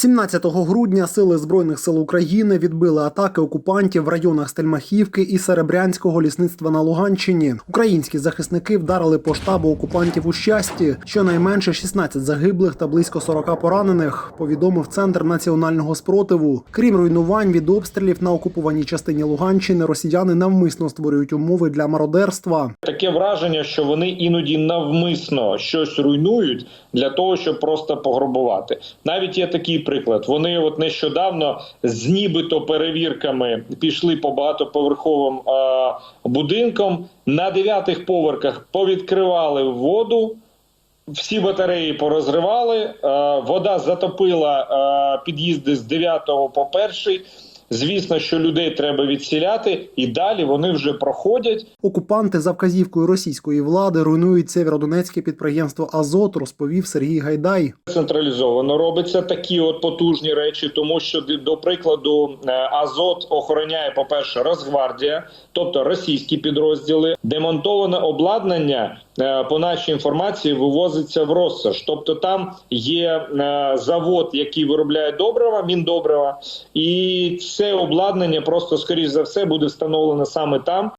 17 грудня сили збройних сил України відбили атаки окупантів в районах Стельмахівки і Серебрянського лісництва на Луганщині. Українські захисники вдарили по штабу окупантів у щасті. Щонайменше 16 загиблих та близько 40 поранених. Повідомив центр національного спротиву. Крім руйнувань від обстрілів на окупованій частині Луганщини, росіяни навмисно створюють умови для мародерства. Таке враження, що вони іноді навмисно щось руйнують для того, щоб просто пограбувати. Навіть є такий приклад. Вони от нещодавно з нібито перевірками пішли по багатоповерховим е, будинкам на дев'ятих поверхах, повідкривали воду. Всі батареї порозривали, е, вода затопила е, під'їзди з 9 по перший. Звісно, що людей треба відсіляти, і далі вони вже проходять. Окупанти за вказівкою російської влади руйнують сєвєродонецьке підприємство Азот, розповів Сергій Гайдай. Централізовано робиться такі от потужні речі, тому що до прикладу е, Азот охороняє, по перше, Росгвардія, тобто російські підрозділи, демонтоване обладнання. е, По нашій інформації вивозиться в Россош. Тобто там є е, завод, який виробляє добрива, міндобрива, і це обладнання просто скоріш за все буде встановлено саме там.